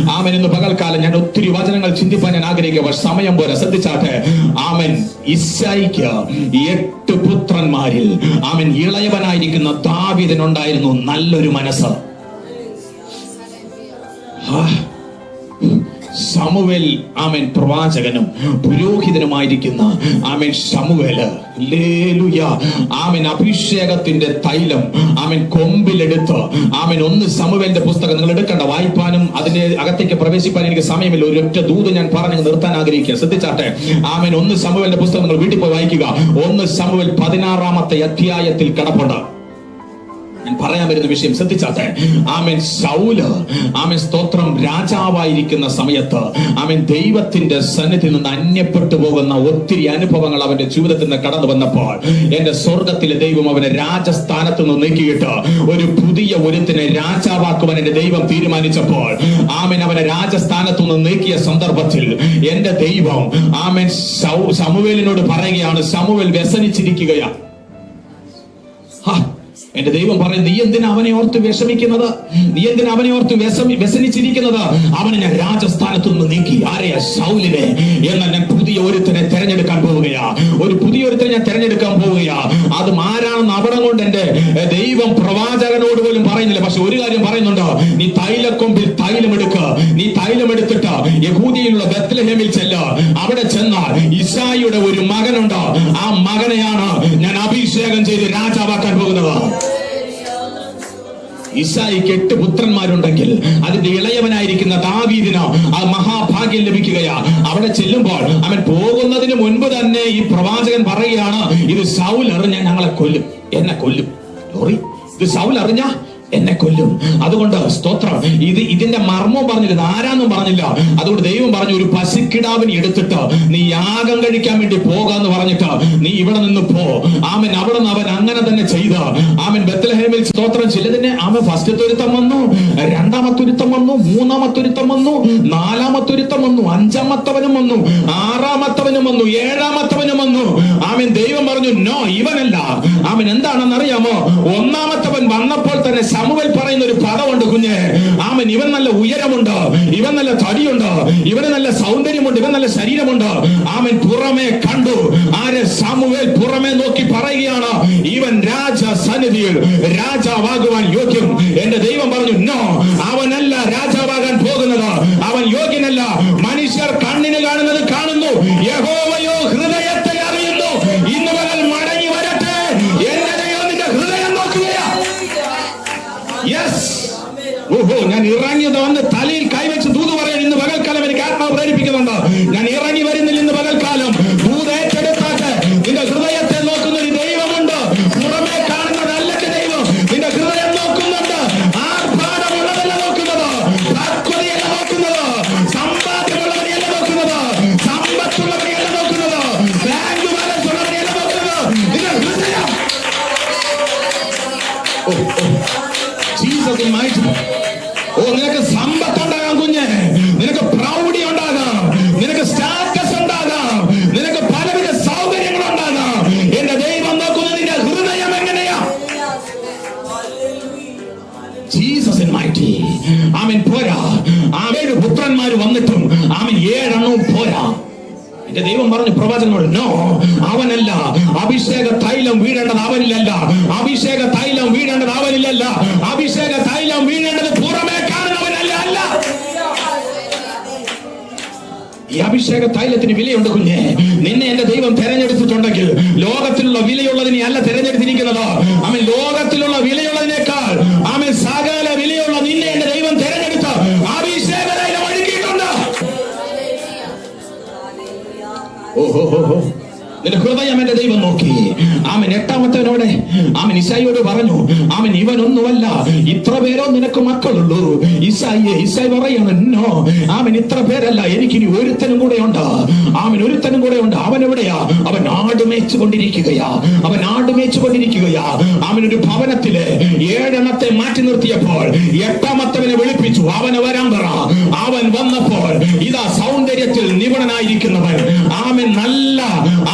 ആമൻ ഇന്ന് പകൽക്കാലം ഞാൻ ഒത്തിരി വചനങ്ങൾ ചിന്തിപ്പാൻ ഞാൻ ആഗ്രഹിക്കുക. സമയം പോലെ ശ്രദ്ധിച്ചാട്ടെ. ആമൻ. ഇസ്സായിക്ക് എട്ട് പുത്രന്മാരിൽ ആമൻ ഇളയവനായിരിക്കുന്ന ദാവിദനുണ്ടായിരുന്നു നല്ലൊരു മനസ്സ്. ആ, ശമുവേൽ ആമൻ പ്രവാചകനും പുരോഹിതനുമായിരിക്കുന്ന ആമൻ സമുവേൽ ആമൻ അഭിഷേകത്തിന്റെ തൈലം ആമൻ കൊമ്പിലെടുത്ത് ആമൻ ഒന്ന് സമുവേലിന്റെ പുസ്തകം നിങ്ങൾ എടുക്കണ്ട വായിപ്പാനും അതിന്റെ അകത്തേക്ക് പ്രവേശിപ്പാനും എനിക്ക് സമയമില്ല ഒരു ഒറ്റ ദൂത് ഞാൻ പറഞ്ഞു നിർത്താൻ ആഗ്രഹിക്കുക. ശ്രദ്ധിച്ചാട്ടെ? ആമൻ ഒന്ന് സമുവേലിന്റെ പുസ്തകം നിങ്ങൾ വീട്ടിൽ പോയി വായിക്കുക. ഒന്ന് സമുവേൽ പതിനാറാമത്തെ അധ്യായത്തിൽ കിടപ്പുണ്ട്. ഞാൻ പറയാൻ വരുന്ന വിഷയം ശ്രദ്ധിച്ചാട്ടെ? ആമൻ സൗൽ ആമൻ സ്തോത്രം രാജാവായിരിക്കുന്ന സമയത്ത് ആമൻ ദൈവത്തിന്റെ സന്നിധി നിന്ന് അന്യപ്പെട്ടു പോകുന്ന ഒത്തിരി അനുഭവങ്ങൾ അവന്റെ ജീവിതത്തിൽ നിന്ന് കടന്നു വന്നപ്പോൾ എന്റെ സ്വർഗത്തിലെ ദൈവം അവനെ രാജസ്ഥാനത്ത് നിന്ന് നീക്കിയിട്ട് ഒരു പുതിയ ഒരുത്തിനെ രാജാവാക്കുവാൻ എന്റെ ദൈവം തീരുമാനിച്ചപ്പോൾ ആമൻ അവനെ രാജസ്ഥാനത്ത് നിന്ന് നീക്കിയ സന്ദർഭത്തിൽ എന്റെ ദൈവം ആമൻ സമുവേലിനോട് പറയുകയാണ് സമുവേൽ വ്യസനിച്ചിരിക്കുകയാണ്. എന്റെ ദൈവം പറയും നീ എന്തിനാ അവനെ ഓർത്ത് വിഷമിക്കുന്നത്? നീ എന്തിനാ അവനെ ഓർത്ത് വ്യസനിച്ചിരിക്കുന്നത് അവനെ ഞാൻ രാജസ്ഥാനത്തു നിന്ന് നീക്കി ആരെയാ? ശൗലിനെ. എന്ന ഞാൻ പുതിയ ഒരുത്തനെ തെരഞ്ഞെടുക്കാൻ പോവുകയാ. ഒരു പുതിയ ഒരുത്തനെ ഞാൻ തെരഞ്ഞെടുക്കാൻ പോവുകയാ. അത് ആരാണെന്ന് അവിടെ കൊണ്ട് എന്റെ ദൈവം പ്രവാചകനോട് പോലും പറയുന്നില്ല. പക്ഷെ ഒരു കാര്യം പറയുന്നുണ്ട്. നീ തൈലക്കൊമ്പിൽ തൈലം എടുക്ക. നീ തൈലം എടുത്തിട്ട് യഹൂദിയിലുള്ള ബത്ലഹേമിൽ ചെല്ല. അവിടെ ചെന്നാൽ ഇസായിയുടെ ഒരു മകനുണ്ട്. ആ മകനെയാണ് ഞാൻ അഭിഷേകം ചെയ്ത് രാജാവാക്കാൻ പോകുന്നത്. ഇസായിക്ക് എട്ട് പുത്രന്മാരുണ്ടെങ്കിൽ അതിന്റെ ഇളയവനായിരിക്കുന്ന ദാവീദിന് ആ മഹാഭാഗ്യം ലഭിക്കുകയാ. അവിടെ ചെല്ലുമ്പോൾ അവൻ പോകുന്നതിന് മുൻപ് തന്നെ ഈ പ്രവാചകൻ പറയുകയാണ് ഇത് സൗൽ അറിഞ്ഞ ഞങ്ങളെ കൊല്ലും. എന്നെ കൊല്ലും. ഇത് സൗൽ അറിഞ്ഞ എന്നെ കൊല്ലും. അതുകൊണ്ട് സ്തോത്രം. ഇത് ഇതിന്റെ മർമ്മം പറഞ്ഞില്ല. ആരാന്നും പറഞ്ഞില്ല. അതുകൊണ്ട് ദൈവം പറഞ്ഞു ഒരു പശുക്കിടാവിനെ എടുത്തിട്ട് നീ യാഗം കഴിക്കാൻ വേണ്ടി പോകാന്ന് പറഞ്ഞിട്ട് നീ ഇവിടെ നിന്ന് പോ. ആമൻ. അവിടെ നിന്ന് അവൻ അങ്ങനെ തന്നെ ചെയ്ത്. ആമൻ. ബത്തലഹേമിൽ സ്തോത്രം. ചിലതിന് ആമൻ ഫസ്റ്റ് തുരുത്തം വന്നു രണ്ടാമത്തൊരുത്തം വന്നു മൂന്നാമത്തൊരുത്തം വന്നു നാലാമത്തൊരുത്തം വന്നു അഞ്ചാമത്തവനും വന്നു ആറാമത്തവനും വന്നു ഏഴാമത്തവനും വന്നു. ആമൻ. ദൈവം പറഞ്ഞു നോ ഇവനല്ല. ആമൻ. എന്താണെന്ന് അറിയാമോ ഒന്നാമത്തവൻ വന്നപ്പോൾ തന്നെ സമുവൽ പറയുന്ന ഒരു പദമുണ്ട് കുഞ്ഞ്. ആമൻ ഇവൻ നല്ല ഉയരമുണ്ട് ഇവൻ നല്ല തടിയുണ്ട് ഇവന് നല്ല സൗന്ദര്യമുണ്ട് ഇവൻ നല്ല ശരീരമുണ്ട്. ആമൻ പുറമെ കണ്ടു. ആരെ സമുവൽ പുറമെ നോക്കി പറയുകയാണ്? ഇവൻ രാജ സന്നിധിയിൽ രാജാവാകുവാൻ യോഗ്യം. എന്റെ ദൈവം പറഞ്ഞു നോ അവനല്ല രാജാവാകാൻ പോകുന്നത്. അവൻ യോഗ്യനല്ല. Jesus mighty. ഓ നിനക്ക് സമ്പത്ത് ഉണ്ടാകാം കുഞ്ഞ്. നിനക്ക് പ്രൗഢി ഉണ്ടാകാം. നിനക്ക് സ്റ്റാറ്റസ് ഉണ്ടാകാം. നിനക്ക് പലവിധ സൗകര്യങ്ങൾ ഉണ്ടാകാം. എന്റെ ദൈവം നോക്കുന്ന നിന്റെ ഹൃദയം എങ്ങനെയാ? ജീസസ് മൈറ്റി ആമൻ പോരാ. ആ ഏഴ് പുത്രന്മാർ വന്നിട്ടും ആമൻ ഏഴെണ്ണവും പോരാ. എന്റെ ദൈവം പറഞ്ഞു പ്രവചനോട് നോ അവനല്ല. അഭിഷേക തൈലം വീഴേണ്ടത് അവനിലല്ല. അഭിഷേക തൈലം അവനിലല്ല അഭിഷേക തൈലം വീഴേണ്ടത് പുറമേ കാരണവനല്ല അല്ല. ഈ അഭിഷേക തൈലത്തിന് വിലയുണ്ട് കുഞ്ഞെ. നിന്നെ എന്റെ ദൈവം തെരഞ്ഞെടുത്തിട്ടുണ്ടെങ്കിൽ ലോകത്തിലുള്ള വിലയുള്ളതിനെ അല്ല തെരഞ്ഞെടുത്തിരിക്കുന്നത്? അവൻ ലോകത്തിലുള്ള വിലയുള്ളതിനേക്കാൾ നിന്റെ ഹൃദയം എന്റെ ദൈവം നോക്കി. ആമൻ. എട്ടാമത്തവനോടെ ആമൻ. ഇസായിയോട് പറഞ്ഞു ആമൻ ഇവനൊന്നുമല്ല ഇത്ര പേരോ നിനക്ക് മക്കളുള്ളൂ. ഇസായിയെ ഇസായി പറയാണ് ആമൻ ഇത്ര പേരല്ല എനിക്കിനി ഒരുത്തനും കൂടെ ഉണ്ട്. ആമൻ ഒരുത്തനും കൂടെ ഉണ്ട്. അവൻ എവിടെയാ? അവൻ ആട് മേച്ചു കൊണ്ടിരിക്കുകയാ അവൻ ആട് മേച്ചു കൊണ്ടിരിക്കുകയാ ആമൻ ഒരു ഭവനത്തിലെ ഏഴെണ്ണത്തെ മാറ്റി നിർത്തിയപ്പോൾ എട്ടാമത്തവനെ വിളിപ്പിച്ചു. അവന് വരാൻ പറ. അവൻ വന്നപ്പോൾ ഇതാ സൗന്ദര്യത്തിൽ നിപുണനായിരിക്കുന്നവൻ. ആമൻ നല്ല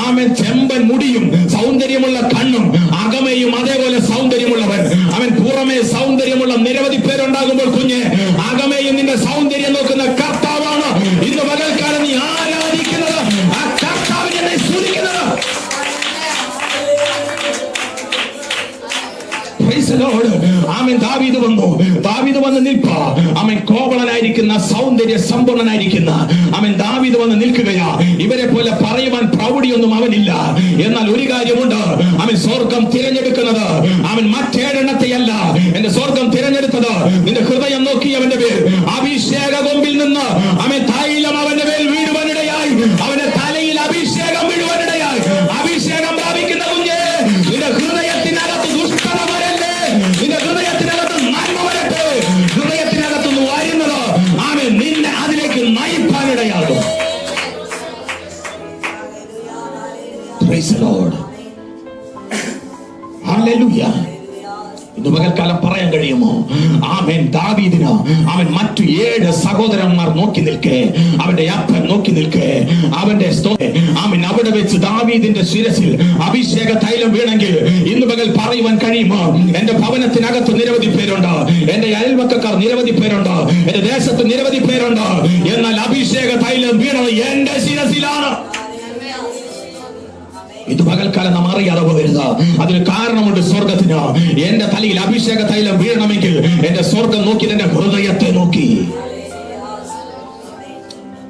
ആമൻ ചെമ്പൻ മുടിയും സൗന്ദര്യമുള്ള കണ്ണും അകമയും അതേപോലെ സൗന്ദര്യമുള്ളവൻ. അവൻ പുറമേ സൗന്ദര്യമുള്ള നിരവധി പേരുണ്ടാകുമ്പോൾ കുഞ്ഞ് അകമയും നിന്റെ സൗന്ദര്യം നോക്കുന്ന കൊടുക്കുന്ന വന്നു. ദാവിദ് വന്ന് നിൽപ്പ. ആമേൻ കോവളനായിരിക്കുന്ന സൗന്ദര്യ സമ്പൂർണനായിരിക്കുന്ന ആമേൻ ദാവിദ് വന്ന് നിൽക്കുകയാ. ഇവരെ പോലെ പറയുവാൻ പ്രൗഢിയൊന്നും അവനില്ല. എന്നാൽ ഒരു കാര്യമുണ്ട്. അവൻ സ്വർഗം തിരഞ്ഞെടുക്കുന്നത്. അവൻ മറ്റേഴെണ്ണത്തെയല്ല എന്റെ സ്വർഗം തിരഞ്ഞെടുത്തത്. നിന്റെ ഹൃദയം നോക്കി അവന്റെ പേര്. അഭിഷേക കൊമ്പിൽ നിന്ന് അവൻ തൈലം അവന്റെ മേൽ ആമൻ നിന്നെ അതിലേക്ക് നയിപ്പാനിടയാകും Praise the Lord. Hallelujah. ഇന്ന് പകൽക്കാലം പറയാൻ കഴിയുമോ? ആമേൻ ദാവീദിന് അവൻ മറ്റു ഏഴ് സഹോദരന്മാർ നോക്കി നിൽക്കേ അവന്റെ അപ്പൻ നോക്കി നിൽക്കേ അവന്റെ ആമൻ അവിടെ വെച്ച് ദാവീദിന്റെ ശിരസിൽ അഭിഷേക തൈലം വീണെങ്കിൽ ഇന്ന് പകൽ പറയുവാൻ കഴിയുമോ? എന്റെ ഭവനത്തിനകത്ത് നിരവധി പേരുണ്ട്. എന്റെ അയൽവക്കക്കാർ നിരവധി പേരുണ്ട്. എന്റെ ദേശത്ത് നിരവധി പേരുണ്ട്. എന്നാൽ അഭിഷേക തൈലം വീണത് എന്റെ ശിരസിലാണ്. ഇത് പകൽക്കാലം നാം അറിയാതെ പോകരുത് അതിന് കാരണമുണ്ട് സ്വർഗത്തിന് എന്റെ തലയിൽ അഭിഷേക തൈലം വീഴണമെങ്കിൽ എന്റെ സ്വർഗം നോക്കി എന്റെ ഹൃദയത്തെ നോക്കി.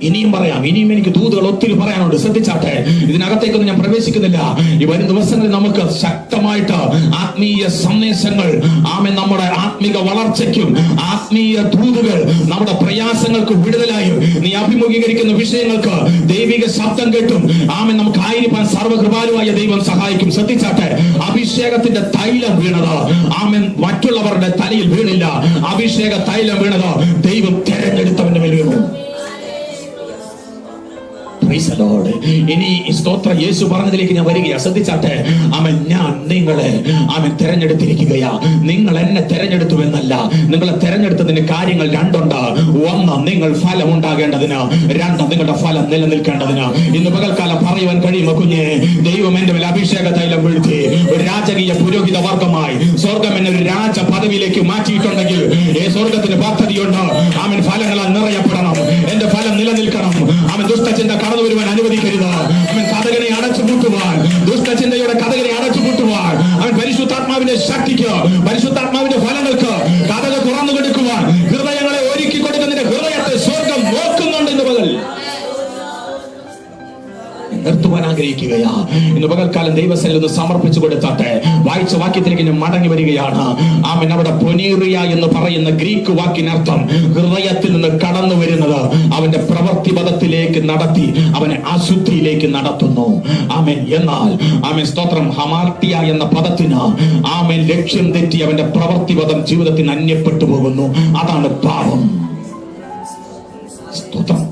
ഇനിയും പറയാം. ഇനിയും എനിക്ക് ദൂതുകൾ ഒത്തിരി പറയാനുണ്ട്. ശ്രദ്ധിച്ചാട്ടെ. ഇതിനകത്തേക്കൊന്നും ഞാൻ പ്രവേശിക്കുന്നില്ല. ഈ വരും ദിവസങ്ങളിൽ നമുക്ക് ശക്തമായിട്ട് ആത്മീയ സന്ദേശങ്ങൾ ആമെ നമ്മുടെ ആത്മീക വളർച്ചയ്ക്കും ആത്മീയ ദൂതുകൾ നമ്മുടെ പ്രയാസങ്ങൾക്ക് വിടുതലായും. നീ അഭിമുഖീകരിക്കുന്ന വിഷയങ്ങൾക്ക് ദൈവിക ശബ്ദം കേട്ടും. ആമെ നമുക്ക് ആയിരിക്കാൻ സർവകൃപാലുവായ ദൈവം സഹായിക്കും. ശ്രദ്ധിച്ചാട്ടെ. അഭിഷേകത്തിന്റെ തൈലം വീണത്. ആമൻ മറ്റുള്ളവരുടെ തലയിൽ വീണില്ല. അഭിഷേക തൈലം വീണത് ദൈവം തെരഞ്ഞെടുത്തവന്റെ മേൽ വീണു. ഇനി സ്തോത്ര യേശു പറഞ്ഞതിലേക്ക് ഞാൻ വരികയാ. ശ്രദ്ധിച്ചാട്ടെ? അവൻ ഞാൻ നിങ്ങളെ അവൻ തെരഞ്ഞെടുത്തിരിക്കുകയാ. നിങ്ങൾ എന്നെ തെരഞ്ഞെടുത്തു എന്നല്ല നിങ്ങളെ തെരഞ്ഞെടുത്തതിന് കാര്യങ്ങൾ രണ്ടുണ്ട്. ഒന്ന് നിങ്ങൾ ഫലം ഉണ്ടാകേണ്ടതിന്. രണ്ട് നിങ്ങളുടെ ഫലം നിലനിൽക്കേണ്ടതിന്. ഇന്ന് പകൽക്കാലം പറയുവാൻ കഴിയുമോ കുഞ്ഞെ? ദൈവം എന്റെ മേൽ അഭിഷേക തൈലം വീഴ്ത്തി. ഒരു രാജകീയ പുരോഹിത വർഗമായി സ്വർഗം എന്നെ രാജ പദവിയിലേക്ക് മാറ്റിയിട്ടുണ്ടെങ്കിൽ ഈ സ്വർഗത്തിന് പദ്ധതിയുണ്ട് അവൻ ഫലങ്ങളാൽ നിറയപ്പെടണം. എന്റെ ഫലം നിലനിൽക്കണം. അവൻ ദുഷ്ടചിന്ത കടന്നു വരുവാൻ അനുവദിക്കരുത്. അവൻ നിർത്തുവാൻ ആഗ്രഹിക്കുകയാ ഇന്ന് പകൽക്കാലം ദൈവസനിൽ ഒന്ന് സമർപ്പിച്ചു കൊടുത്താട്ടെ. വായിച്ച വാക്യത്തിലേക്ക് ഞാൻ മടങ്ങി വരികയാണ്. ആമൻ. അവിടെ പൊനീറിയ എന്ന് പറയുന്ന ഗ്രീക്ക് വാക്കിനർത്ഥം ഹൃദയത്തിൽ നിന്ന് കടന്നു വരുന്നത് അവന്റെ പ്രവൃത്തി പദത്തിലേക്ക് നടത്തി അവനെ അശുദ്ധിയിലേക്ക് നടത്തുന്നു. ആമൻ. എന്നാൽ ആമൻ സ്തോത്രം. ഹമാർട്ടിയ എന്ന പദത്തിന് ആമൻ ലക്ഷ്യം തെറ്റി അവന്റെ പ്രവൃത്തി പദം ജീവിതത്തിന് അന്യപ്പെട്ടു പോകുന്നു. അതാണ് പാപം. സ്തോത്രം.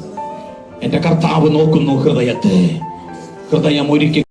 എന്റെ കർത്താവ് നോക്കുന്നു ഹൃദയത്തെ. ഹൃദയം ഒരുക്കി